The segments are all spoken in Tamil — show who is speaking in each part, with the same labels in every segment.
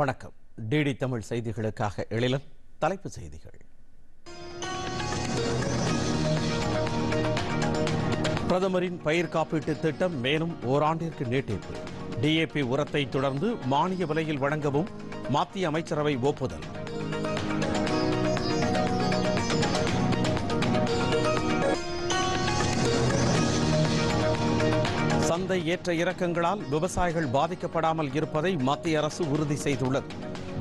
Speaker 1: வணக்கம் டிடி தமிழ் செய்திகளுக்காக எழிலும் தலைப்பு செய்திகள் பிரதமரின் பயிர் காப்பீட்டு திட்டம் மேலும் ஓராண்டிற்கு நீட்டிப்பு டிஏபி உரத்தை தொடர்ந்து மானிய விலையில் வழங்கவும் மத்திய அமைச்சரவை ஒப்புதல் தொடர்ந்த ஏற்ற இறக்கங்களால் விவசாயிகள் பாதிக்கப்படாமல் இருப்பதை மத்திய அரசு உறுதி செய்துள்ளது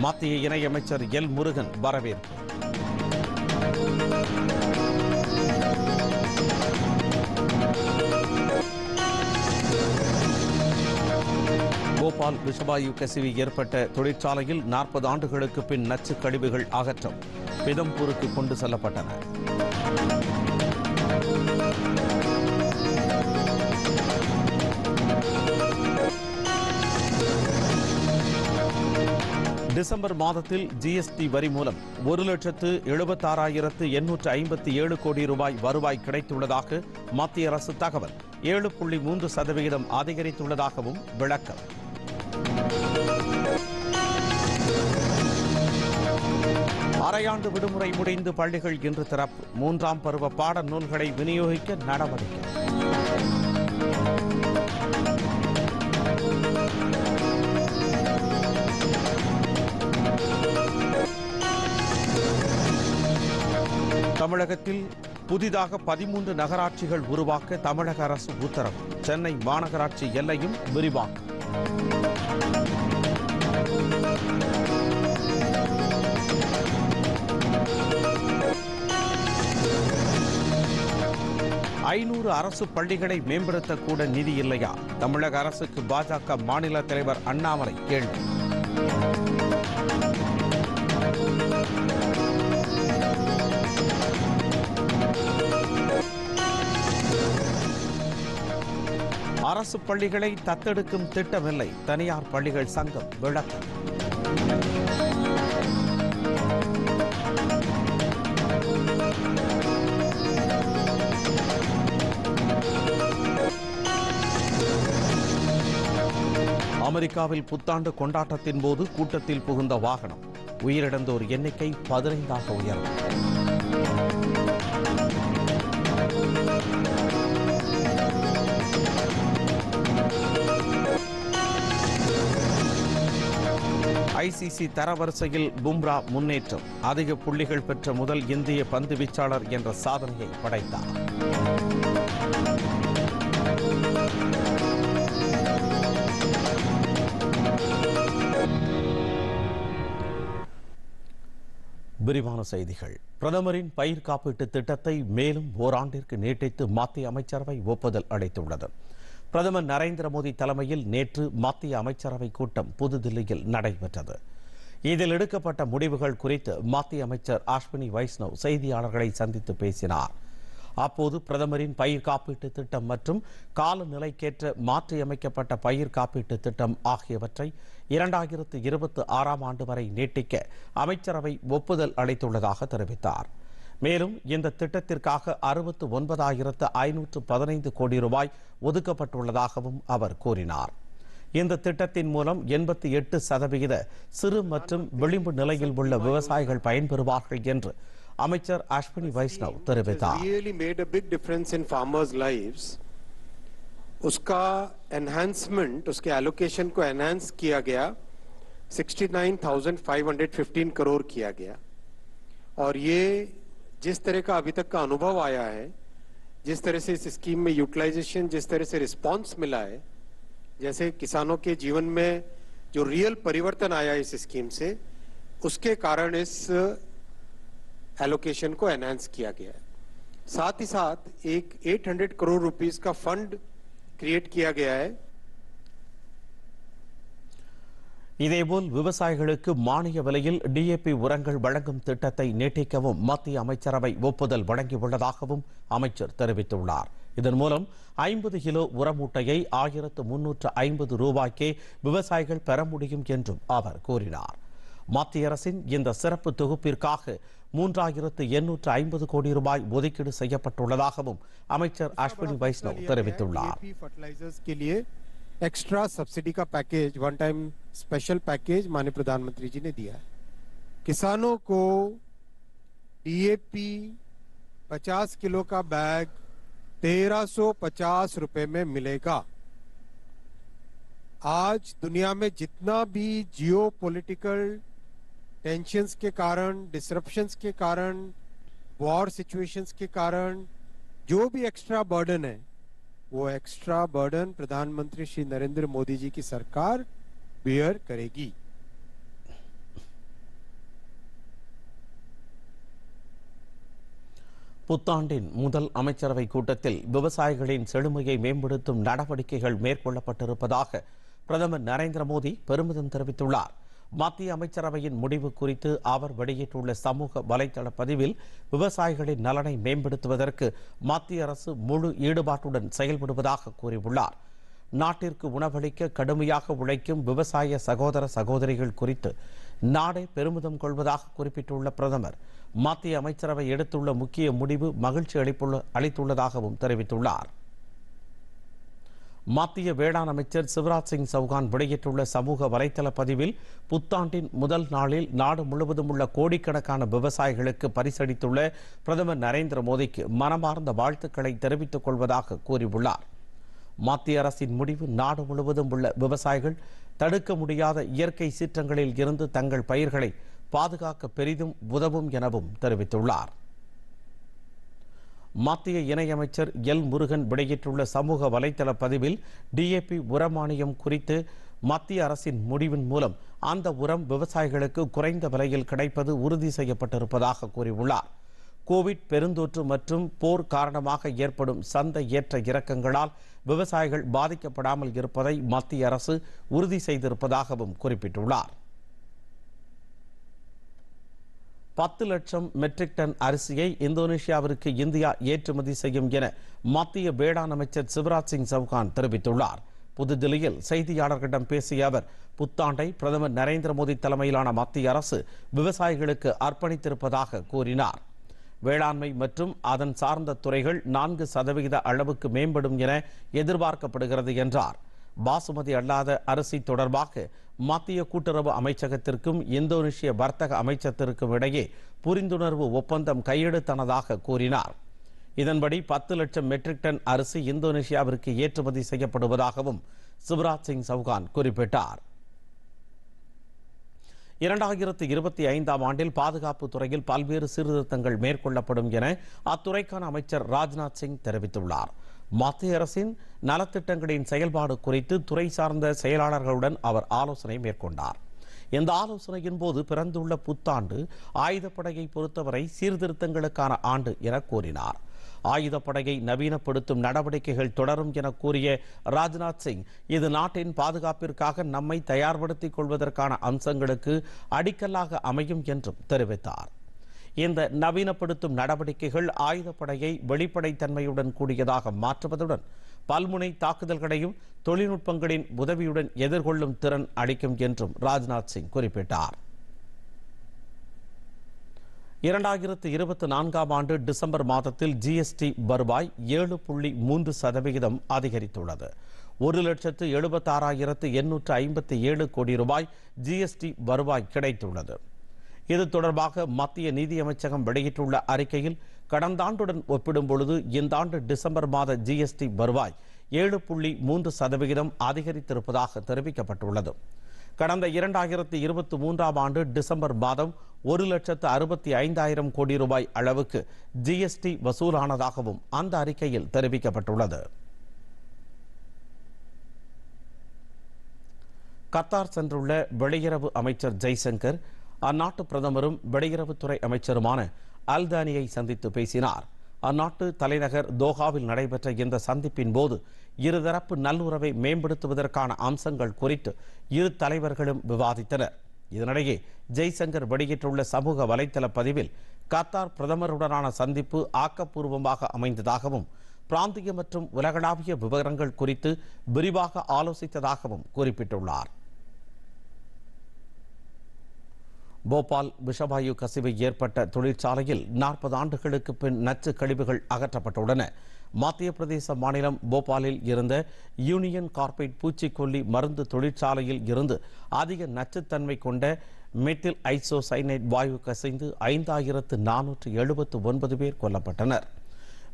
Speaker 1: மத்திய இணையமைச்சர் எல் முருகன் வரவேற்பு கோபால் விஷவாயு கசிவு ஏற்பட்ட தொழிற்சாலையில் நாற்பது ஆண்டுகளுக்கு பின் நச்சு கழிவுகள் அகற்றம் பிதம்பூருக்கு கொண்டு செல்லப்பட்டன டிசம்பர் மாதத்தில் ஜிஎஸ்டி வரி மூலம் ஒரு லட்சத்து எழுபத்தாறாயிரத்து எண்ணூற்று ஐம்பத்தி ஏழு கோடி ரூபாய் வருவாய் கிடைத்துள்ளதாக மத்திய அரசு தகவல் ஏழு புள்ளி மூன்று சதவிகிதம் அதிகரித்துள்ளதாகவும் விளக்கம் அரையாண்டு விடுமுறை முடிந்து பள்ளிகள் இன்று திறப்பு மூன்றாம் பருவ பாட நூல்களை விநியோகிக்க நடவடிக்கை தமிழகத்தில் புதிதாக பதிமூன்று நகராட்சிகள் உருவாக்க தமிழக அரசு உத்தரவு சென்னை மாநகராட்சி எல்லையும் விரிவாக்கம் ஐநூறு அரசு பள்ளிகளை மேம்படுத்தக்கூட நிதி இல்லையா தமிழக அரசுக்கு பாஜக மாநில தலைவர் அண்ணாமலை கேள்வி அரசு பள்ளிகளை தத்தெடுக்கும் திட்டமில்லை தனியார் பள்ளிகள் சங்கம் விளக்கம் அமெரிக்காவில் புத்தாண்டு கொண்டாட்டத்தின் போது கூட்டத்தில் புகுந்த வாகனம் உயிரிழந்தோர் எண்ணிக்கை பதினைந்தாக உயர்ந்தது ஐசிசி தரவரிசையில் பும்ரா முன்னேற்றம் அதிக புள்ளிகள் பெற்ற முதல் இந்திய பந்து வீச்சாளர் என்ற சாதனையை படைத்தார் விரிவான செய்திகள் பிரதமரின் பயிர் காப்பீட்டு திட்டத்தை மேலும் ஓராண்டிற்கு நீட்டித்து மத்திய அமைச்சரவை ஒப்புதல் அளித்துள்ளது பிரதமர் நரேந்திர மோடி தலைமையில் நேற்று மத்திய அமைச்சரவை கூட்டம் புதுதில்லியில் நடைபெற்றது இதில் எடுக்கப்பட்ட முடிவுகள் குறித்து மத்திய அமைச்சர் அஸ்வினி வைஷ்ணவ் செய்தியாளர்களை சந்தித்து பேசினார் அப்போது பிரதமரின் பயிர் காப்பீட்டு திட்டம் மற்றும் காலநிலைக்கேற்ற மாற்றியமைக்கப்பட்ட பயிர் காப்பீட்டு திட்டம் ஆகியவற்றை இரண்டாயிரத்து இருபத்தி ஆறாம் ஆண்டு வரை நீட்டிக்க அமைச்சரவை ஒப்புதல் அளித்துள்ளதாக தெரிவித்தார் மேலும் இந்த திட்டத்திற்காக அறுபத்து ஒன்பதாயிரத்து ஐநூற்று பதினைந்து கோடி ரூபாய் ஒதுக்கப்பட்டுள்ளதாகவும் அவர் கூறினார் இந்த திட்டத்தின் மூலம் எண்பத்தி எட்டு சதவிகித சிறு மற்றும் விளிம்பு நிலையில் உள்ள விவசாயிகள் பயன்பெறுவார்கள் என்று அமைச்சர் அஸ்வினி வைஷ்ணவ் தெரிவித்தார்
Speaker 2: उसका एनहांसमेंट उसके एलोकेशन को एनहांस किया गया 69,515 करोड़ किया गया और ये जिस तरह का अभी तक का अनुभव आया है जिस तरह से इस स्कीम में यूटिलाइजेशन जिस तरह से रिस्पांस मिला है जैसे किसानों के जीवन में जो रियल परिवर्तन आया इस स्कीम से उसके कारण इस एलोकेशन को एनहेंस किया गया है साथ ही साथ एक 800 करोड़ रुपीस का फंड क्रिएट किया गया है
Speaker 1: இதேபோல் விவசாயிகளுக்கு மானிய விலையில் டிஏபி உரங்கள் வழங்கும் திட்டத்தை நீட்டிக்கவும் மத்திய அமைச்சரவை ஒப்புதல் வழங்கியுள்ளதாகவும் அமைச்சர் தெரிவித்துள்ளார் இதன் மூலம் ஐம்பது கிலோ உரமூட்டையை ஆயிரத்து முன்னூற்று ஐம்பது ரூபாய்க்கே விவசாயிகள் பெற முடியும் என்றும் அவர் கூறினார் மத்திய அரசின் இந்த சிறப்பு தொகுப்பிற்காக மூன்றாயிரத்து எண்ணூற்று ஐம்பது கோடி ரூபாய் ஒதுக்கீடு செய்யப்பட்டுள்ளதாகவும் அமைச்சர் அஸ்வினி வைஷ்ணவ் தெரிவித்துள்ளார்
Speaker 2: एक्स्ट्रा सब्सिडी का पैकेज वन स्पेशल पैकेज माननीय प्रधानमंत्री जी ने दिया है किसानों को डीएपी 50 किलो का बैग 1350 रुपए में मिलेगा आज दुनिया में जितना भी जियो पोलिटिकल टेंशन के कारण डिस्ट्रप्शन के कारण वॉर सिचुएशंस के कारण जो भी एक्स्ट्रा बर्डन है वो एक्स्ट्रा बर्डन प्रधानमंत्री श्री नरेंद्र मोदी जी की सरकार बेयर करेगी
Speaker 1: புத்தாண்டின் முதல் அமைச்சரவை கூட்டத்தில் விவசாயிகளின் செழுமையை மேம்படுத்தும் நடவடிக்கைகள் மேற்கொள்ளப்பட்டிருப்பதாக பிரதமர் நரேந்திர மோடி பெருமிதம் தெரிவித்துள்ளார் மத்திய அமைச்சரவையின் முடிவு குறித்து அவர் வெளியிட்டுள்ள சமூக வலைதள பதிவில் விவசாயிகளின் நலனை மேம்படுத்துவதற்கு மத்திய அரசு முழு ஈடுபாட்டுடன் செயல்படுவதாக கூறியுள்ளார் நாட்டிற்கு உணவளிக்க கடுமையாக உழைக்கும் விவசாய சகோதர சகோதரிகள் குறித்து நாடே பெருமிதம் கொள்வதாக குறிப்பிட்டுள்ள பிரதமர் மத்திய அமைச்சரவை எடுத்துள்ள முக்கிய முடிவு மகிழ்ச்சி அளிப்புள்ள அளித்துள்ளதாகவும் தெரிவித்துள்ளார் மத்திய வேளாண் அமைச்சர் சிவராஜ் சிங் சௌகான் வெளியிட்டுள்ள சமூக வலைதள பதிவில் புத்தாண்டின் முதல் நாளில் நாடு முழுவதும் உள்ள கோடிக்கணக்கான விவசாயிகளுக்கு பரிசளித்துள்ள பிரதமர் நரேந்திர மோடிக்கு மனமார்ந்த வாழ்த்துக்களை தெரிவித்துக் கொள்வதாக கூறியுள்ளார் மத்திய அரசின் முடிவு நாடு முழுவதும் உள்ள விவசாயிகள் தடுக்க முடியாத இயற்கை சீற்றங்களில் இருந்து தங்கள் பயிர்களை பாதுகாக்க பெரிதும் உதவும் எனவும் தெரிவித்துள்ளார் மத்திய இணையமைச்சர் எல் முருகன் வெளியிட்டுள்ள சமூக வலைதள பதிவில் டிஏபி உரமானியம் குறித்து மத்திய அரசின் முடிவின் மூலம் அந்த உரம் விவசாயிகளுக்கு குறைந்த விலையில் கிடைப்பது உறுதி செய்யப்பட்டிருப்பதாக கூறியுள்ளார் கோவிட் பெருந்தொற்று மற்றும் போர் காரணமாக ஏற்படும் சந்தை ஏற்ற இறக்கங்களால் விவசாயிகள் பாதிக்கப்படாமல் இருப்பதை மத்திய அரசு உறுதி செய்திருப்பதாகவும் குறிப்பிட்டுள்ளார் பத்து லட்சம் மெட்ரிக் டன் அரிசியை இந்தோனேஷியாவிற்கு இந்தியா ஏற்றுமதி செய்யும் என மத்திய வேளாண் அமைச்சர் சிவராஜ் சிங் சவுகான் தெரிவித்துள்ளார் புதுதில்லியில் செய்தியாளர்களிடம் பேசிய அவர் புத்தாண்டை பிரதமர் நரேந்திர மோடி தலைமையிலான மத்திய அரசு விவசாயிகளுக்கு அர்ப்பணித்திருப்பதாக கூறினார் வேளாண்மை மற்றும் அதன் சார்ந்த துறைகள் நான்கு சதவிகித அளவுக்கு மேம்படும் என எதிர்பார்க்கப்படுகிறது என்றார் பாசுமதி அல்லாத அரிசி தொடர்பாக மத்திய கூட்டுறவு அமைச்சகத்திற்கும் இந்தோனேஷிய வர்த்தக அமைச்சகத்திற்கும் இடையே புரிந்துணர்வு ஒப்பந்தம் கையெழுத்தானதாக கூறினார் இதன்படி பத்து லட்சம் மெட்ரிக் டன் அரிசி இந்தோனேஷியாவிற்கு ஏற்றுமதி செய்யப்படுவதாகவும் சிவராஜ் சிங் சவுகான் குறிப்பிட்டார் இரண்டாயிரத்து இருபத்தி ஐந்தாம் ஆண்டில் பாதுகாப்பு துறையில் பல்வேறு சீர்திருத்தங்கள் மேற்கொள்ளப்படும் என அத்துறைக்கான அமைச்சர் ராஜ்நாத் சிங் தெரிவித்துள்ளார் மத்திய அரசின் நலத்திட்டங்களின் செயல்பாடு குறித்து துறை சார்ந்த செயலாளர்களுடன் அவர் ஆலோசனை மேற்கொண்டார் இந்த ஆலோசனையின் போது பிறந்துள்ள புத்தாண்டு ஆயுதப்படையை பொறுத்தவரை சீர்திருத்தங்களுக்கான ஆண்டு என கூறினார் ஆயுதப்படையை நவீனப்படுத்தும் நடவடிக்கைகள் தொடரும் என கூறிய ராஜ்நாத் சிங் இது நாட்டின் பாதுகாப்பிற்காக நம்மை தயார்படுத்திக் கொள்வதற்கான அம்சங்களுக்கு அடிக்கல்லாக அமையும் என்றும் தெரிவித்தார் இந்த நவீனப்படுத்தும் நடவடிக்கைகள் ஆயுதப்படையை வெளிப்படைத்தன்மையுடன் கூடியதாக மாற்றுவதுடன் பல்முனை தாக்குதல்களையும் தொழில்நுட்பங்களின் உதவியுடன் எதிர்கொள்ளும் திறன் அளிக்கும் என்றும் ராஜ்நாத் சிங் குறிப்பிட்டார் இரண்டாயிரத்து இருபத்தி நான்காம் ஆண்டு டிசம்பர் மாதத்தில் ஜிஎஸ்டி வருவாய் ஏழு புள்ளி மூன்று சதவிகிதம் அதிகரித்துள்ளது ஒரு லட்சத்து எழுபத்தாறாயிரத்து எண்ணூற்று ஐம்பத்தி ஏழு கோடி ரூபாய் ஜிஎஸ்டி வருவாய் கிடைத்துள்ளது இது தொடர்பாக மத்திய நிதியமைச்சகம் வெளியிட்டுள்ள அறிக்கையில் கடந்த ஆண்டுடன் ஒப்பிடும் பொழுது இந்த ஆண்டு டிசம்பர் மாத ஜிஎஸ்டி வருவாய் ஏழு புள்ளி மூன்று சதவிகிதம் அதிகரித்திருப்பதாக தெரிவிக்கப்பட்டுள்ளது கடந்த இரண்டாயிரத்தி இருபத்தி மூன்றாம் ஆண்டு டிசம்பர் மாதம் ஒரு லட்சத்து அறுபத்தி ஐந்தாயிரம் கோடி ரூபாய் அளவுக்கு ஜிஎஸ்டி வசூலானதாகவும் அந்த அறிக்கையில் தெரிவிக்கப்பட்டுள்ளது கத்தார் சென்றுள்ள வெளியுறவு அமைச்சர் ஜெய்சங்கர் அந்நாட்டு பிரதமரும் வெளியுறவுத்துறை அமைச்சருமான அல்தானியை சந்தித்து பேசினார் அந்நாட்டு தலைநகர் தோஹாவில் நடைபெற்ற இந்த சந்திப்பின் போது இருதரப்பு நல்லுறவை மேம்படுத்துவதற்கான அம்சங்கள் குறித்து இரு தலைவர்களும் விவாதித்தனர் இதனிடையே ஜெய்சங்கர் வெளியிட்டுள்ள சமூக வலைதள பதிவில் கத்தார் பிரதமருடனான சந்திப்பு ஆக்கப்பூர்வமாக அமைந்ததாகவும் பிராந்திய மற்றும் உலகளாவிய விவரங்கள் குறித்து விரிவாக ஆலோசித்ததாகவும் குறிப்பிட்டுள்ளார் போபால் விஷவாயு கசிவு ஏற்பட்ட தொழிற்சாலையில் நாற்பது ஆண்டுகளுக்கு பின் நச்சு கழிவுகள் அகற்றப்பட்டுள்ளன மத்திய பிரதேச மாநிலம் போபாலில் இருந்த யூனியன் கார்பைட் பூச்சிக்கொல்லி மருந்து தொழிற்சாலையில் இருந்து அதிக நச்சுத்தன்மை கொண்ட மெத்தில் ஐசோசைனைட் வாயு கசைந்து ஐந்தாயிரத்து நானூற்று எழுபத்து ஒன்பது பேர் கொல்லப்பட்டனர்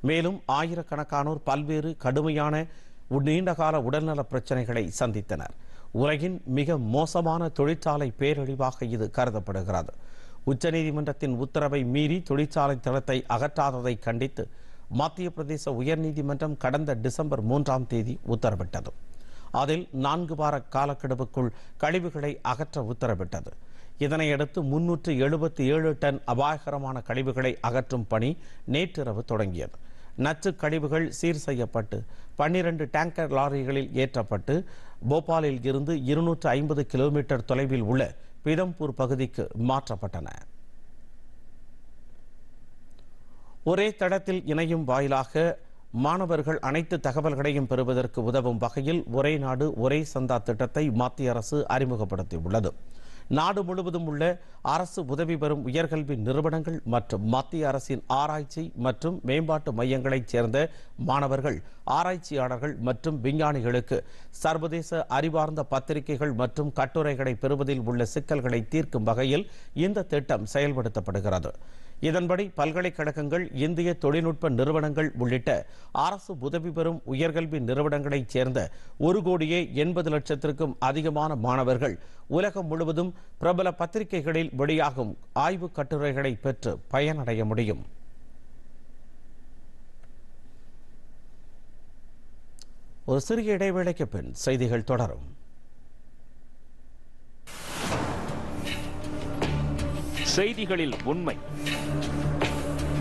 Speaker 1: மேலும் ஆயிரக்கணக்கானோர் பல்வேறு கடுமையான நீண்டகால உடல்நல பிரச்சனைகளை சந்தித்தனர் உலகின் மிக மோசமான தொழிற்சாலை பேரழிவாக இது கருதப்படுகிறது உச்சநீதிமன்றத்தின் உத்தரவை மீறி தொழிற்சாலை தளத்தை அகற்றாததை கண்டித்து மத்திய பிரதேச உயர்நீதிமன்றம் கடந்த டிசம்பர் மூன்றாம் தேதி உத்தரவிட்டது அதில் நான்கு வார காலக்கெடுவுக்குள் கழிவுகளை அகற்ற உத்தரவிட்டது இதனையடுத்து முன்னூற்று எழுபத்தி ஏழு டன் அபாயகரமான கழிவுகளை அகற்றும் பணி நேற்றிரவு தொடங்கியது நச்சு கழிவுகள் சீர் செய்யப்பட்டு பன்னிரண்டு டேங்கர் லாரிகளில் ஏற்றப்பட்டு போபாலில் இருந்து இருநூற்று ஐம்பது கிலோமீட்டர் தொலைவில் உள்ள பிதம்பூர் பகுதிக்கு மாற்றப்பட்டன ஒரே தடத்தில் இணையும் வாயிலாக மாணவர்கள் அனைத்து தகவல்களையும் பெறுவதற்கு உதவும் வகையில் ஒரே நாடு ஒரே சந்தா திட்டத்தை மத்திய அரசு அறிமுகப்படுத்தியுள்ளது நாடு முழுவதும் உள்ள அரசு உதவி பெறும் உயர்கல்வி நிறுவனங்கள் மற்றும் மத்திய அரசின் ஆராய்ச்சி மற்றும் மேம்பாட்டு மையங்களைச் சேர்ந்த மாணவர்கள் ஆராய்ச்சியாளர்கள் மற்றும் விஞ்ஞானிகளுக்கு சர்வதேச அறிவார்ந்த பத்திரிகைகள் மற்றும் கட்டுரைகளை பெறுவதில் உள்ள சிக்கல்களை தீர்க்கும் வகையில் இந்த திட்டம் செயல்படுத்தப்படுகிறது இதன்படி பல்கலைக்கழகங்கள் இந்திய தொழில்நுட்ப நிறுவனங்கள் உள்ளிட்ட அரசு உதவி பெறும் உயர்கல்வி நிறுவனங்களைச் சேர்ந்த ஒரு கோடியே எண்பது லட்சத்திற்கும் அதிகமான மாணவர்கள் உலகம் முழுவதும் பிரபல பத்திரிகைகளில் வெளியாகும் ஆய்வு கட்டுரைகளை பெற்று பயனடைய முடியும் ஒரு சிறிய இடைவேளைக்கு பின் செய்திகள் தொடரும் செய்திகளில் உண்மை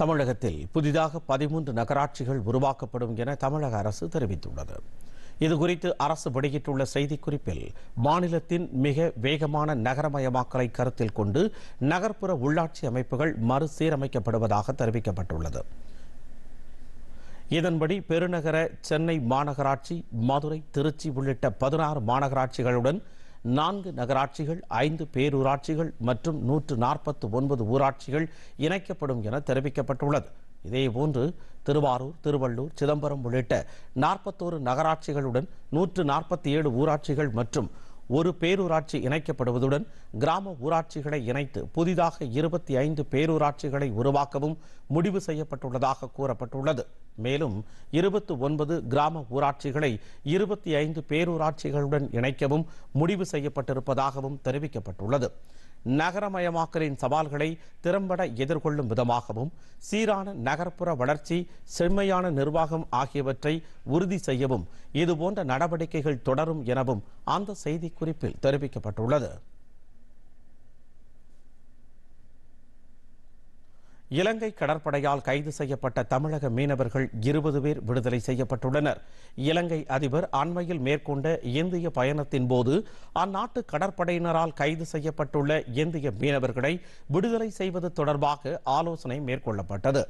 Speaker 1: தமிழகத்தில் புதிதாக பதிமூன்று நகராட்சிகள் உருவாக்கப்படும் என தமிழக அரசு தெரிவித்துள்ளது இதுகுறித்து அரசு வெளியிட்டுள்ள செய்திக்குறிப்பில் மாநிலத்தின் மிக வேகமான நகரமயமாக்கலை கருத்தில் கொண்டு நகர்ப்புற உள்ளாட்சி அமைப்புகள் மறுசீரமைக்கப்படுவதாக தெரிவிக்கப்பட்டுள்ளது இதன்படி பெருநகர சென்னை மாநகராட்சி மதுரை திருச்சி உள்ளிட்ட பதினாறு மாநகராட்சிகளுடன் நான்கு நகராட்சிகள் ஐந்து பேரூராட்சிகள் மற்றும் நூற்று நாற்பத்து ஒன்பது ஊராட்சிகள் இணைக்கப்படும் என தெரிவிக்கப்பட்டுள்ளது இதேபோன்று திருவாரூர் திருவள்ளூர் சிதம்பரம் உள்ளிட்ட நாற்பத்தோரு நகராட்சிகளுடன் நூற்று நாற்பத்தி ஏழு ஊராட்சிகள் மற்றும் ஒரு பேரூராட்சி இணைக்கப்படுவதுடன் கிராம ஊராட்சிகளை இணைத்து புதிதாக இருபத்தி ஐந்து பேரூராட்சிகளை உருவாக்கவும் முடிவு செய்யப்பட்டுள்ளதாக கூறப்பட்டுள்ளது மேலும் இருபத்து ஒன்பது கிராம ஊராட்சிகளை இருபத்தி ஐந்து பேரூராட்சிகளுடன் இணைக்கவும் முடிவு செய்யப்பட்டிருப்பதாகவும் தெரிவிக்கப்பட்டுள்ளது நகரமயமாக்கலின் சவால்களை திறம்பட எதிர்கொள்ளும் விதமாகவும் சீரான நகர்ப்புற வளர்ச்சி செம்மையான நிர்வாகம் ஆகியவற்றை உறுதி செய்யவும் இதுபோன்ற நடவடிக்கைகள் தொடரும் எனவும் அந்த செய்திக்குறிப்பில் தெரிவிக்கப்பட்டுள்ளது இலங்கை கடற்படையால் கைது செய்யப்பட்ட தமிழக மீனவர்கள் இருபது பேர் விடுதலை செய்யப்பட்டுள்ளனர் இலங்கை அதிபர் அண்மையில் மேற்கொண்ட இந்திய பயணத்தின் போது அந்நாட்டு கடற்படையினரால் கைது செய்யப்பட்டுள்ள இந்திய மீனவர்களை விடுதலை செய்வது தொடர்பாக ஆலோசனை மேற்கொள்ளப்பட்டது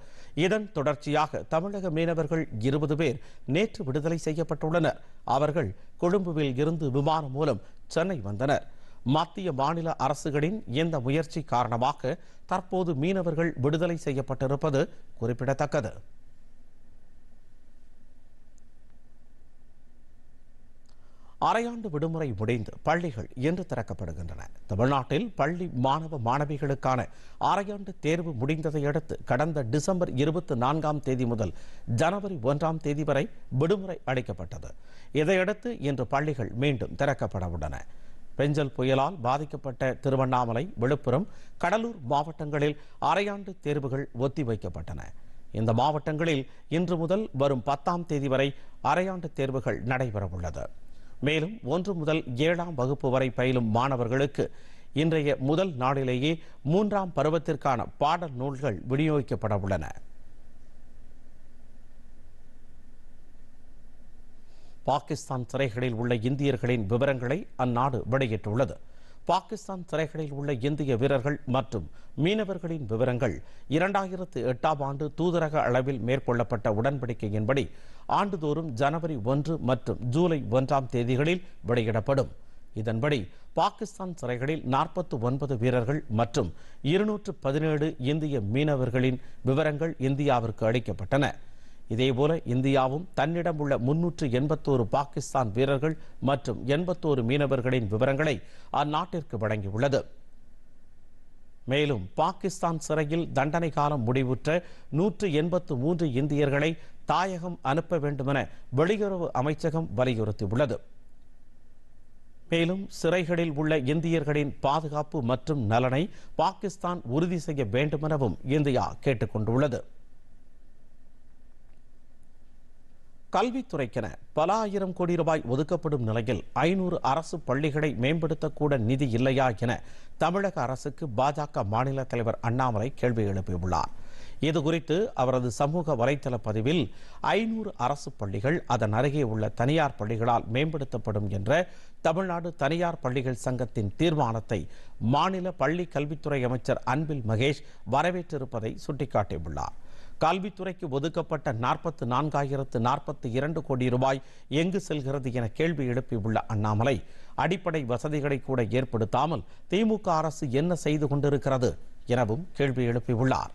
Speaker 1: இதன் தொடர்ச்சியாக தமிழக மீனவர்கள் இருபது பேர் நேற்று விடுதலை செய்யப்பட்டுள்ளனர் அவர்கள் கொழும்புவில் இருந்து விமானம் மூலம் சென்னை வந்தனர் மத்திய மாநில அரசுகளின் இந்த முயற்சி காரணமாக தற்போது மீனவர்கள் விடுதலை செய்யப்பட்டிருப்பது குறிப்பிடத்தக்கது அரையாண்டு விடுமுறை முடிந்து பள்ளிகள் இன்று திறக்கப்படுகின்றன தமிழ்நாட்டில் பள்ளி மாணவ மாணவிகளுக்கான அரையாண்டு தேர்வு முடிந்ததை அடுத்து கடந்த டிசம்பர் இருபத்தி நான்காம் தேதி முதல் ஜனவரி ஒன்றாம் தேதி வரை விடுமுறை அளிக்கப்பட்டது இதையடுத்து இன்று பள்ளிகள் மீண்டும் திறக்கப்பட உள்ளன பெஞ்சல் புயலால் பாதிக்கப்பட்ட திருவண்ணாமலை விழுப்புரம் கடலூர் மாவட்டங்களில் அரையாண்டு தேர்வுகள் ஒத்திவைக்கப்பட்டன இந்த மாவட்டங்களில் இன்று முதல் வரும் பத்தாம் தேதி வரை அரையாண்டு தேர்வுகள் நடைபெறவுள்ளது மேலும் ஒன்று முதல் ஏழாம் வகுப்பு வரை பயிலும் மாணவர்களுக்கு இன்றைய முதல் நாளிலேயே மூன்றாம் பருவத்திற்கான பாடல் நூல்கள் விநியோகிக்கப்பட உள்ளன பாகிஸ்தான் சிறைகளில் உள்ள இந்தியர்களின் விவரங்களை அந்நாடு வெளியிட்டுள்ளது பாகிஸ்தான் சிறைகளில் உள்ள இந்திய வீரர்கள் மற்றும் மீனவர்களின் விவரங்கள் இரண்டாயிரத்து எட்டாம் ஆண்டு தூதரக அளவில் மேற்கொள்ளப்பட்ட உடன்படிக்கையின்படி ஆண்டுதோறும் ஜனவரி ஒன்று மற்றும் ஜூலை ஒன்றாம் தேதிகளில் வெளியிடப்படும் இதன்படி பாகிஸ்தான் சிறைகளில் நாற்பத்து ஒன்பது வீரர்கள் மற்றும் இருநூற்று பதினேழு இந்திய மீனவர்களின் விவரங்கள் இந்தியாவிற்கு அளிக்கப்பட்டன இதேபோல இந்தியாவும் தன்னிடம் உள்ள முன்னூற்று எண்பத்தோரு பாகிஸ்தான் வீரர்கள் மற்றும் எண்பத்தோரு மீனவர்களின் விவரங்களை அந்நாட்டிற்கு வழங்கியுள்ளது மேலும் பாகிஸ்தான் சிறையில் தண்டனை காலம் முடிவுற்ற நூற்று எண்பத்து மூன்று இந்தியர்களை தாயகம் அனுப்ப வேண்டுமென வெளியுறவு அமைச்சகம் வலியுறுத்தியுள்ளது மேலும் சிறைகளில் உள்ள இந்தியர்களின் பாதுகாப்பு மற்றும் நலனை பாகிஸ்தான் உறுதி செய்ய வேண்டுமெனவும் இந்தியா கேட்டுக்கொண்டுள்ளது கல்வித்துறைக்கென பல ஆயிரம் கோடி ரூபாய் ஒதுக்கப்படும் நிலையில் ஐநூறு அரசு பள்ளிகளை மேம்படுத்தக்கூட நிதி இல்லையா என தமிழக அரசுக்கு பாஜக மாநில தலைவர் அண்ணாமலை கேள்வி எழுப்பியுள்ளார் இதுகுறித்து அவரது சமூக வலைதள பதிவில் ஐநூறு அரசு பள்ளிகள் அதன் அருகே உள்ள தனியார் பள்ளிகளால் மேம்படுத்தப்படும் என்ற தமிழ்நாடு தனியார் பள்ளிகள் சங்கத்தின் தீர்மானத்தை மாநில பள்ளி கல்வித்துறை அமைச்சர் அன்பில் மகேஷ் வரவேற்றிருப்பதை சுட்டிக்காட்டியுள்ளார் கல்வித்துறைக்கு ஒதுக்கப்பட்ட நாற்பத்து நான்காயிரத்து நாற்பத்து இரண்டு கோடி ரூபாய் எங்கு செல்கிறது என கேள்வி எழுப்பியுள்ள அண்ணாமலை அடிப்படை வசதிகளை கூட ஏற்படுத்தாமல் திமுக அரசு என்ன செய்து கொண்டிருக்கிறது எனவும் கேள்வி எழுப்பியுள்ளார்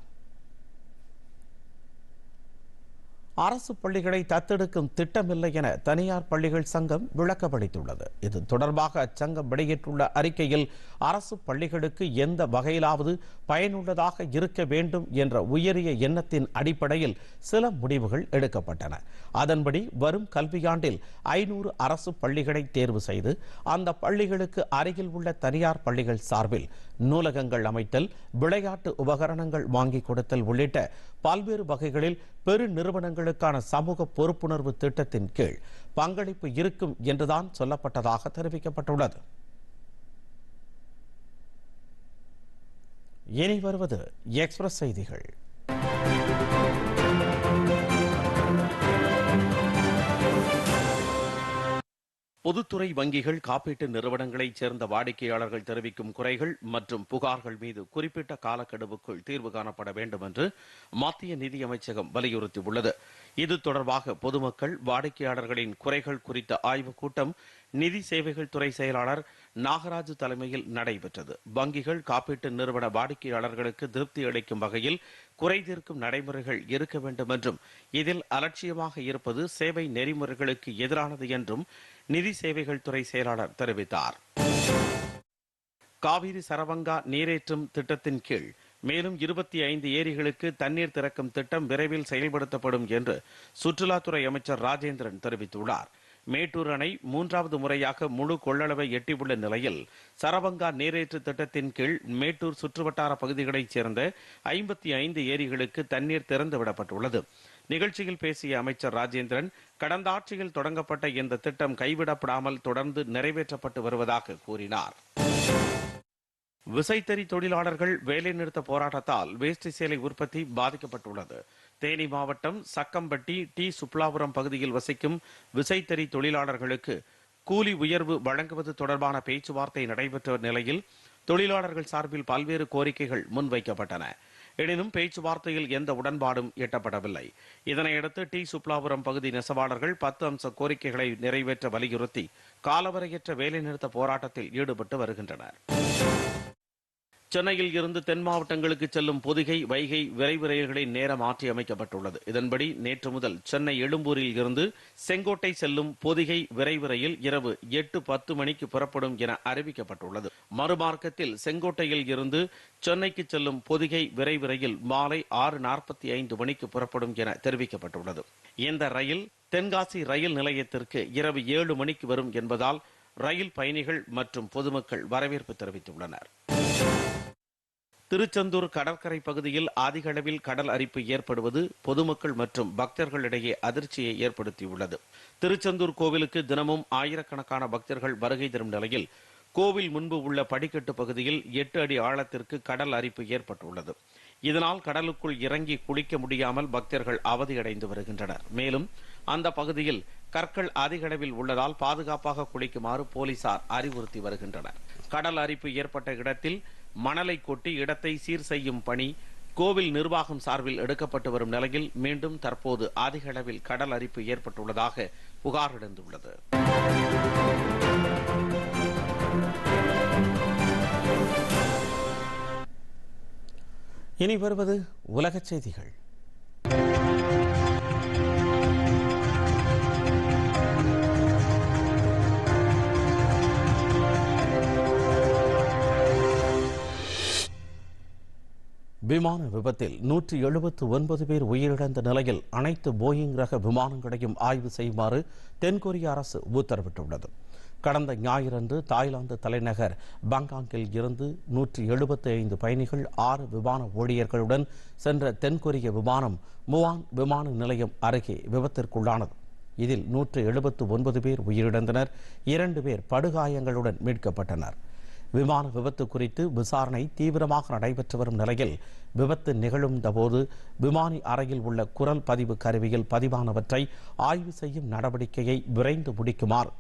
Speaker 1: அரசு பள்ளிகளை தத்தெடுக்கும் திட்டமில்லை என தனியார் பள்ளிகள் சங்கம் விளக்கமளித்துள்ளது இது தொடர்பாக அச்சங்கம் வெளியிட்டுள்ள அறிக்கையில் அரசு பள்ளிகளுக்கு எந்த வகையிலாவது பயனுள்ளதாக இருக்க வேண்டும் என்ற உயரிய எண்ணத்தின் அடிப்படையில் சில முடிவுகள் எடுக்கப்பட்டன அதன்படி வரும் கல்வியாண்டில் ஐநூறு அரசு பள்ளிகளை தேர்வு செய்து அந்த பள்ளிகளுக்கு அருகில் உள்ள தனியார் பள்ளிகள் சார்பில் நூலகங்கள் அமைத்தல் விளையாட்டு உபகரணங்கள் வாங்கிக் கொடுத்தல் உள்ளிட்ட பல்வேறு வகைகளில் பெரு நிறுவனங்கள் மாணவர்களுக்கான சமூக பொறுப்புணர்வு திட்டத்தின் கீழ் பங்களிப்பு இருக்கும் என்றுதான் சொல்லப்பட்டதாக தெரிவிக்கப்பட்டுள்ளது இனி வருவது எக்ஸ்பிரஸ் செய்திகள் பொதுத்துறை வங்கிகள் காப்பீட்டு நிறுவனங்களைச் சேர்ந்த வாடிக்கையாளர்கள் தெரிவிக்கும் குறைகள் மற்றும் புகார்கள் மீது குறிப்பிட்ட காலக்கெடுவுக்குள் தீர்வு காணப்பட வேண்டும் என்று மத்திய நிதியமைச்சகம் வலியுறுத்தியுள்ளது இது தொடர்பாக பொதுமக்கள் வாடிக்கையாளர்களின் குறைகள் குறித்த ஆய்வுக் கூட்டம் நிதி சேவைகள் துறை செயலாளர் நாகராஜ் தலைமையில் நடைபெற்றது வங்கிகள் காப்பீட்டு நிறுவன வாடிக்கையாளர்களுக்கு திருப்தி அளிக்கும் வகையில் குறை தீர்க்கும் நடைமுறைகள் இருக்க வேண்டும் என்றும் இதில் அலட்சியமாக இருப்பது சேவை நெறிமுறைகளுக்கு எதிரானது என்றும் நிதி சேவைகள் துறை செயலாளர் தெரிவித்தார் காவிரி சரவங்கா நீரேற்றும் திட்டத்தின் கீழ் மேலும் இருபத்தி ஐந்து ஏரிகளுக்கு தண்ணீர் திறக்கும் திட்டம் விரைவில் செயல்படுத்தப்படும் என்று சுற்றுலாத்துறை அமைச்சர் ராஜேந்திரன் தெரிவித்துள்ளார் மேட்டூர் அணை மூன்றாவது முறையாக முழு கொள்ளளவை எட்டியுள்ள நிலையில் சரவங்கா நீரேற்று திட்டத்தின் கீழ் மேட்டூர் சுற்றுவட்டார பகுதிகளைச் சேர்ந்த ஐம்பத்தி ஐந்து ஏரிகளுக்கு தண்ணீர் திறந்துவிடப்பட்டுள்ளது நிகழ்ச்சியில் பேசிய அமைச்சர் ராஜேந்திரன் கடந்த ஆட்சியில் தொடங்கப்பட்ட இந்த திட்டம் கைவிடப்படாமல் தொடர்ந்து நிறைவேற்றப்பட்டு வருவதாக கூறினார் விசைத்தறி தொழிலாளர்கள் வேலைநிறுத்த போராட்டத்தால் வேஷ்டி சேலை உற்பத்தி பாதிக்கப்பட்டுள்ளது தேனி மாவட்டம் சக்கம்பட்டி டி சுப்லாபுரம் பகுதியில் வசிக்கும் விசைத்தறி தொழிலாளர்களுக்கு கூலி உயர்வு வழங்குவது தொடர்பான பேச்சுவார்த்தை நடைபெற்ற நிலையில் தொழிலாளர்கள் சார்பில் பல்வேறு கோரிக்கைகள் முன்வைக்கப்பட்டன எனினும் பேச்சுவார்த்தையில் எந்த உடன்பாடும் எட்டப்படவில்லை இதனையடுத்து டி சுப்லாபுரம் பகுதி நெசவாளர்கள் பத்து அம்ச கோரிக்கைகளை நிறைவேற்ற வலியுறுத்தி காலவரையற்ற வேலைநிறுத்த போராட்டத்தில் ஈடுபட்டு வருகின்றனர் சென்னையில் இருந்து தென் மாவட்டங்களுக்கு செல்லும் பொதிகை வைகை விரைவு ரயில்களின் நேரம் மாற்றி அமைக்கப்பட்டுள்ளது இதன்படி நேற்று முதல் சென்னை எழும்பூரில் இருந்து செங்கோட்டை செல்லும் பொதிகை விரைவு ரயில் இரவு எட்டு பத்து மணிக்கு புறப்படும் என அறிவிக்கப்பட்டுள்ளது மறுமார்க்கத்தில் செங்கோட்டையில் இருந்து சென்னைக்கு செல்லும் பொதிகை விரைவு ரயில் மாலை ஆறு நாற்பத்தி ஐந்து மணிக்கு புறப்படும் என தெரிவிக்கப்பட்டுள்ளது இந்த ரயில் தென்காசி ரயில் நிலையத்திற்கு இரவு ஏழு மணிக்கு வரும் என்பதால் ரயில் பயணிகள் மற்றும் பொதுமக்கள் வரவேற்பு தெரிவித்துள்ளனர் திருச்செந்தூர் கடற்கரை பகுதியில் அதிக அளவில் கடல் அரிப்பு ஏற்படுவது பொதுமக்கள் மற்றும் பக்தர்களிடையே அதிர்ச்சியை ஏற்படுத்தியுள்ளது திருச்செந்தூர் கோவிலுக்கு தினமும் ஆயிரக்கணக்கான பக்தர்கள் வருகை தரும் நிலையில் கோவில் முன்பு உள்ள படிக்கட்டு பகுதியில் எட்டு அடி ஆழத்திற்கு கடல் அரிப்பு ஏற்பட்டுள்ளது இதனால் கடலுக்குள் இறங்கி குளிக்க முடியாமல் பக்தர்கள் அவதியடைந்து வருகின்றனர் மேலும் அந்த பகுதியில் கற்கள் அதிக அளவில் உள்ளதால் பாதுகாப்பாக குளிக்குமாறு போலீசார் அறிவுறுத்தி வருகின்றனர் கடல் அரிப்பு ஏற்பட்ட இடத்தில் மணலை கொட்டி இடத்தை சீர் செய்யும் பணி கோவில் நிர்வாகம் சார்பில் எடுக்கப்பட்டு வரும் நிலையில் மீண்டும் தற்போது அதிக அளவில் கடல் அரிப்பு ஏற்பட்டுள்ளதாக புகார் எழுந்துள்ளது இனி வருவது உலகச் செய்திகள் விமான விபத்தில் நூற்றி எழுபத்து ஒன்பது பேர் உயிரிழந்த நிலையில் அனைத்து போயிங் ரக விமானங்களையும் ஆய்வு செய்யுமாறு தென்கொரிய அரசு உத்தரவிட்டுள்ளது கடந்த ஞாயிறன்று தாய்லாந்து தலைநகர் பாங்காங்கில் இருந்து நூற்றி எழுபத்தி ஐந்து பயணிகள் ஆறு விமான ஊழியர்களுடன் சென்ற தென்கொரிய விமானம் முவான் விமான நிலையம் அருகே விபத்திற்குள்ளானது இதில் நூற்று எழுபத்து ஒன்பது பேர் உயிரிழந்தனர் இரண்டு பேர் படுகாயங்களுடன் மீட்கப்பட்டனர் விமான விபத்து குறித்து விசாரணை தீவிரமாக நடைபெற்று வரும் நிலையில் விபத்து நிகழும் போது விமானி அறையில் உள்ள குரல் பதிவு கருவியில் பதிவானவற்றை ஆய்வு செய்யும் நடவடிக்கையை விரைந்து முடிக்குமாறு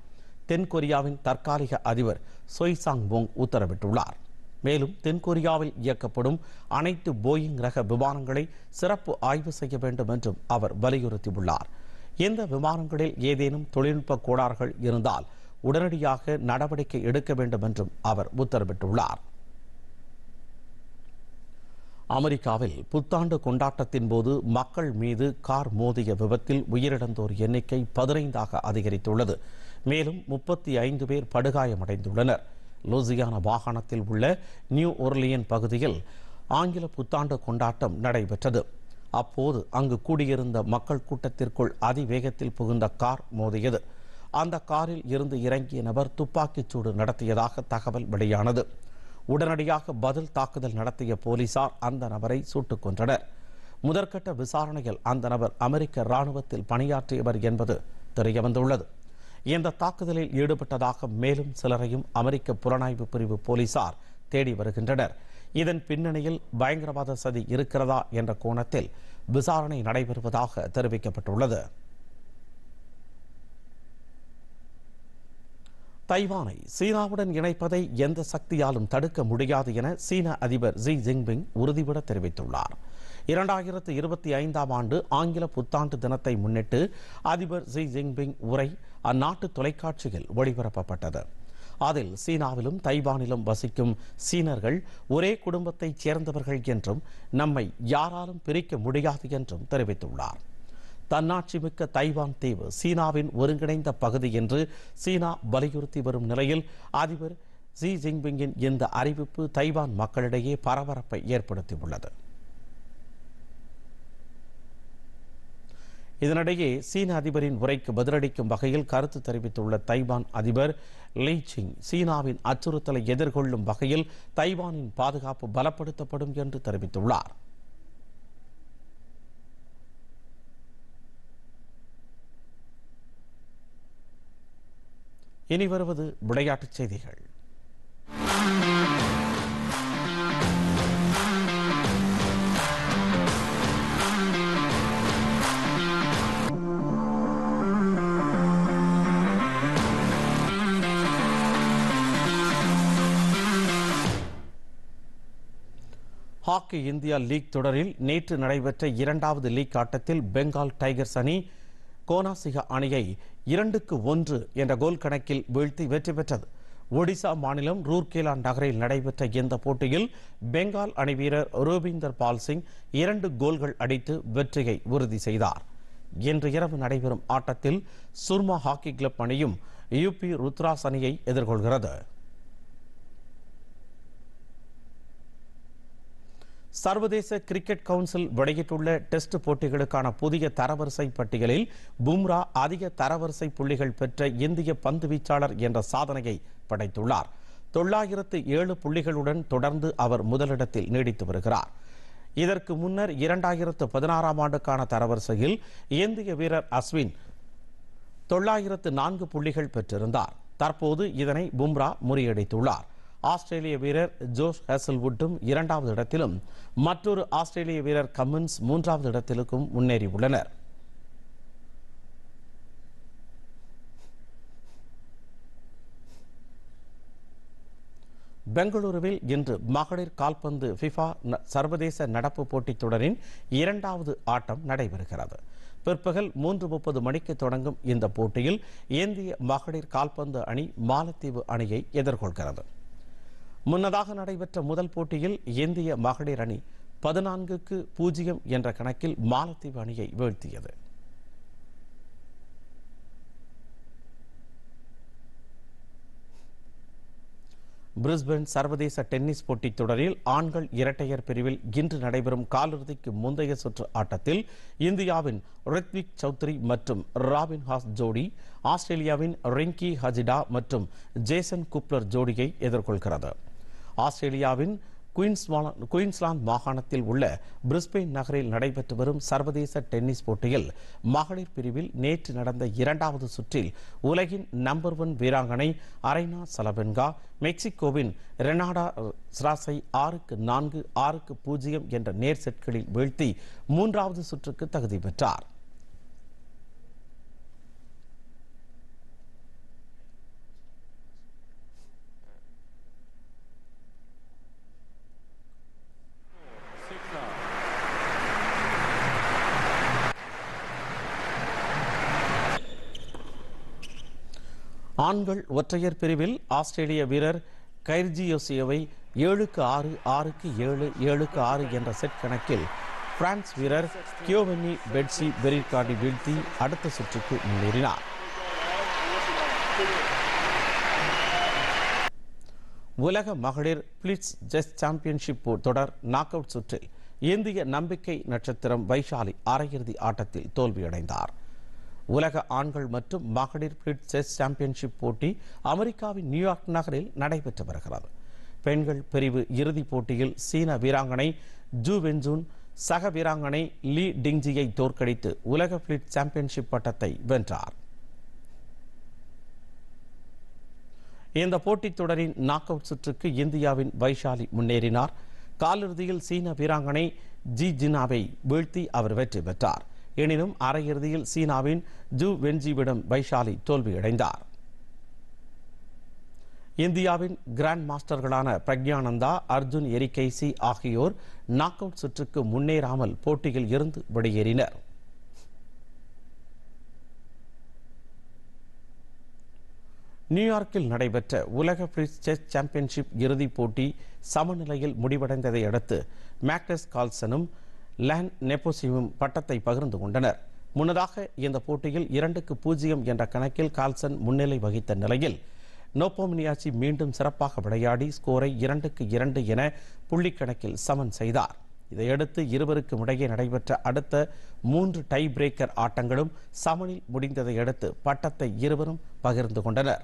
Speaker 1: தென்கொரியாவின் தற்காலிக அதிபர் சொய்சாங் போங் உத்தரவிட்டுள்ளார் மேலும் தென்கொரியாவில் இயக்கப்படும் அனைத்து போயிங் ரக விமானங்களை சிறப்பு ஆய்வு செய்ய வேண்டும் என்றும் அவர் வலியுறுத்தியுள்ளார் இந்த விமானங்களில் ஏதேனும் தொழில்நுட்ப கோளாறுகள் இருந்தால் உடனடியாக நடவடிக்கை எடுக்க வேண்டும் என்றும் அவர் உத்தரவிட்டுள்ளார் அமெரிக்காவில் புத்தாண்டு கொண்டாட்டத்தின் போது மக்கள் மீது கார் மோதிய விபத்தில் உயிரிழந்தோர் எண்ணிக்கை பதினைந்தாக அதிகரித்துள்ளது மேலும் முப்பத்தி ஐந்து பேர் படுகாயமடைந்துள்ளனர் லூசியானா வாகனத்தில் உள்ள நியூ ஒர்லியன் பகுதியில் ஆங்கில புத்தாண்டு கொண்டாட்டம் நடைபெற்றது அப்போது அங்கு கூடியிருந்த மக்கள் கூட்டத்திற்குள் அதிவேகத்தில் புகுந்த கார் மோதியது அந்த காரில் இருந்து இறங்கிய நபர் துப்பாக்கிச் சூடு நடத்தியதாக தகவல் வெளியானது உடனடியாக பதில் தாக்குதல் நடத்திய போலீசார் அந்த நபரை சுட்டுக் கொன்றனர் முதற்கட்ட விசாரணையில் அந்த நபர் அமெரிக்க இராணுவத்தில் பணியாற்றியவர் என்பது தெரியவந்துள்ளது இந்த தாக்குதலில் ஈடுபட்டதாக மேலும் சிலரையும் அமெரிக்க புலனாய்வு பிரிவு போலீசார் தேடி வருகின்றனர் இதன் பின்னணியில் பயங்கரவாத சதி இருக்கிறதா என்ற கோணத்தில் விசாரணை நடைபெறுவதாக தெரிவிக்கப்பட்டுள்ளது தைவானை சீனாவுடன் இணைப்பதை எந்த சக்தியாலும் தடுக்க முடியாது என சீன அதிபர் ஜி ஜின்பிங் உறுதிபட தெரிவித்துள்ளார் இரண்டாயிரத்து இருபத்தி ஐந்தாம் ஆண்டு ஆங்கில புத்தாண்டு தினத்தை முன்னிட்டு அதிபர் ஜி ஜின்பிங் உரை அந்நாட்டு தொலைக்காட்சியில் ஒளிபரப்பப்பட்டது அதில் சீனாவிலும் தைவானிலும் வசிக்கும் சீனர்கள் ஒரே குடும்பத்தைச் சேர்ந்தவர்கள் என்றும் நம்மை யாராலும் பிரிக்க முடியாது என்றும் தெரிவித்துள்ளார் தன்னாட்சி மிக்க தைவான் தீவு சீனாவின் ஒருங்கிணைந்த பகுதி என்று சீனா வலியுறுத்தி வரும் நிலையில் அதிபர் ஜி ஜின்பிங்கின் இந்த அறிவிப்பு தைவான் மக்களிடையே பரபரப்பை ஏற்படுத்தியுள்ளது இதனிடையே சீன அதிபரின் உரைக்கு பதிலளிக்கும் வகையில் கருத்து தெரிவித்துள்ள தைவான் அதிபர் லீ சிங் சீனாவின் அச்சுறுத்தலை எதிர்கொள்ளும் வகையில் தைவானின் பாதுகாப்பு பலப்படுத்தப்படும் என்று தெரிவித்துள்ளார் இனி வருவது விளையாட்டுச் செய்திகள் ஹாக்கி இந்தியா லீக் தொடரில் நேற்று நடைபெற்ற இரண்டாவது லீக் ஆட்டத்தில் பெங்கால் டைகர்ஸ் அணி கோனாசிகா அணியை இரண்டுக்கு ஒன்று என்ற கோல் கணக்கில் வீழ்த்தி வெற்றி பெற்றது ஒடிசா மாநிலம் ரூர்கேலா நகரில் நடைபெற்ற இந்த போட்டியில் பெங்கால் அணி வீரர் ரோபிந்தர் பால் சிங் இரண்டு கோல்கள் அடித்து வெற்றியை உறுதி செய்தார் இன்று இரவு நடைபெறும் ஆட்டத்தில் சுர்மா ஹாக்கி கிளப் அணியும் யூபி ருத்ராஸ் அணியை எதிர்கொள்கிறது சர்வதேச கிரிக்கெட் கவுன்சில் வெளியிட்டுள்ள டெஸ்ட் போட்டிகளுக்கான புதிய தரவரிசை பட்டியலில் பும்ரா அதிக தரவரிசை புள்ளிகள் பெற்ற இந்திய பந்து வீச்சாளர் என்ற சாதனையை படைத்துள்ளார் தொள்ளாயிரத்து ஏழு புள்ளிகளுடன் தொடர்ந்து அவர் முதலிடத்தில் நீடித்து வருகிறார் இதற்கு முன்னர் இரண்டாயிரத்து பதினாறாம் ஆண்டுக்கான தரவரிசையில் இந்திய வீரர் அஸ்வின் தொள்ளாயிரத்து நான்கு புள்ளிகள் பெற்றிருந்தார் தற்போது இதனை பும்ரா முறியடித்துள்ளார் ஆஸ்திரேலிய வீரர் ஜோஷ் ஹேசல்வுட்டும் இரண்டாவது இடத்திலும் மற்றொரு ஆஸ்திரேலிய வீரர் கமின்ஸ் மூன்றாவது இடத்திற்கும் முன்னேறியுள்ளனர் பெங்களூருவில் இன்று மகளிர் கால்பந்து ஃபிஃபா சர்வதேச நடப்பு போட்டித் தொடரின் இரண்டாவது ஆட்டம் நடைபெறுகிறது பிற்பகல் மூன்று முப்பது மணிக்கு தொடங்கும் இந்த போட்டியில் இந்திய மகளிர் கால்பந்து அணி மாலத்தீவு அணியை எதிர்கொள்கிறது முன்னதாக நடைபெற்ற முதல் போட்டியில் இந்திய மகளிர் அணி பதினான்குக்கு பூஜ்ஜியம் என்ற கணக்கில் மாலத்தீவு அணியை வீழ்த்தியது பிரிஸ்பன் சர்வதேச டென்னிஸ் போட்டித் தொடரில் ஆண்கள் இரட்டையர் பிரிவில் இன்று நடைபெறும் காலிறுதிக்கு முந்தைய சுற்று ஆட்டத்தில் இந்தியாவின் ரித்விக் சௌத்ரி மற்றும் ராபின் ஹாஸ் ஜோடி ஆஸ்திரேலியாவின் ரிங்கி ஹஜிடா மற்றும் ஜேசன் குப்லர் ஜோடியை எதிர்கொள்கிறது ஆஸ்திரேலியாவின் குயின்ஸ்லாந்து மாகாணத்தில் உள்ள பிரிஸ்பெயின் நகரில் நடைபெற்று வரும் சர்வதேச டென்னிஸ் போட்டியில் மகளிர் பிரிவில் நேற்று நடந்த இரண்டாவது சுற்றில் உலகின் நம்பர் ஒன் வீராங்கனை அரைனா சலபென்கா மெக்சிகோவின் ரெனாடா ஸ்ராஸை ஆறுக்கு நான்கு ஆறுக்கு பூஜ்ஜியம் என்ற நேர் செட்களில் வீழ்த்தி மூன்றாவது சுற்றுக்கு தகுதி பெற்றார் ஆண்கள் ஒற்றையர் பிரிவில் ஆஸ்திரேலிய வீரர் கைர்ஜியோசியோவை ஏழுக்கு ஆறு ஆறுக்கு ஏழு ஏழுக்கு ஆறு என்ற செட் கணக்கில் பிரான்ஸ் வீரர் கியோவெனி பெட்ஸி பெரிகார்டி வீழ்த்தி அடுத்த சுற்றுக்கு முன்னேறினார் உலக மகளிர் பிளிட்ஸ் ஜெஸ் சாம்பியன்ஷிப் தொடர் நாக் அவுட் சுற்றில் இந்திய நம்பிக்கை நட்சத்திரம் வைஷாலி அரையிறுதி ஆட்டத்தில் தோல்வியடைந்தார் உலக ஆண்கள் மற்றும் மகளிர் பிளிட் செஸ் சாம்பியன்ஷிப் போட்டி அமெரிக்காவின் நியூயார்க் நகரில் நடைபெற்று வருகிறது பெண்கள் பிரிவு இறுதிப் போட்டியில் சீன வீராங்கனை ஜூ வென்சூன் சக வீராங்கனை லீ டிங்ஜியை தோற்கடித்து உலக பிளிட் சாம்பியன்ஷிப் பட்டத்தை வென்றார் இந்த போட்டித் தொடரின் நாக் அவுட் சுற்றுக்கு இந்தியாவின் வைஷாலி முன்னேறினார் காலிறுதியில் சீன வீராங்கனை ஜி ஜினாவை வீழ்த்தி அவர் வெற்றி பெற்றார் எனினும் அரையிறுதியில் சீனாவின் ஜூ வென்ஜிவிடம் வைஷாலி தோல்வியடைந்தார் இந்தியாவின் கிராண்ட் மாஸ்டர்களான பிரக்யானந்தா அர்ஜுன் எரிகைசி ஆகியோர் நாக் அவுட் சுற்றுக்கு முன்னேறாமல் போட்டியில் இருந்து வெளியேறினர் நியூயார்க்கில் நடைபெற்ற உலக பிரிட்ஸ் செஸ் சாம்பியன்ஷிப் இறுதிப் போட்டி சமநிலையில் முடிவடைந்ததை அடுத்து மேக்னஸ் கால்சனும் லேன் நெப்போசிவும் பட்டத்தை பகிர்ந்து கொண்டனர் முன்னதாக இந்த போட்டியில் இரண்டுக்கு பூஜ்ஜியம் என்ற கணக்கில் கால்சன் முன்னிலை வகித்த நிலையில் நோபோமினியாச்சி மீண்டும் சிறப்பாக விளையாடி ஸ்கோரை இரண்டுக்கு இரண்டு என புள்ளிக்கணக்கில் சமன் செய்தார் இதையடுத்து இருவருக்கும் இடையே நடைபெற்ற அடுத்த மூன்று டை பிரேக்கர் ஆட்டங்களும் சமனில் முடிந்ததை அடுத்து பட்டத்தை இருவரும் பகிர்ந்து கொண்டனர்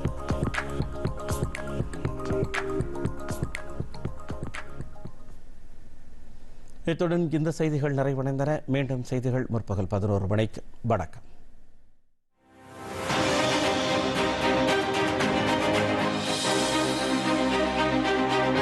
Speaker 1: இத்துடன் இந்த செய்திகள் நிறைவடைந்தன மீண்டும் செய்திகள் முற்பகல் பதினோரு மணிக்கு வணக்கம்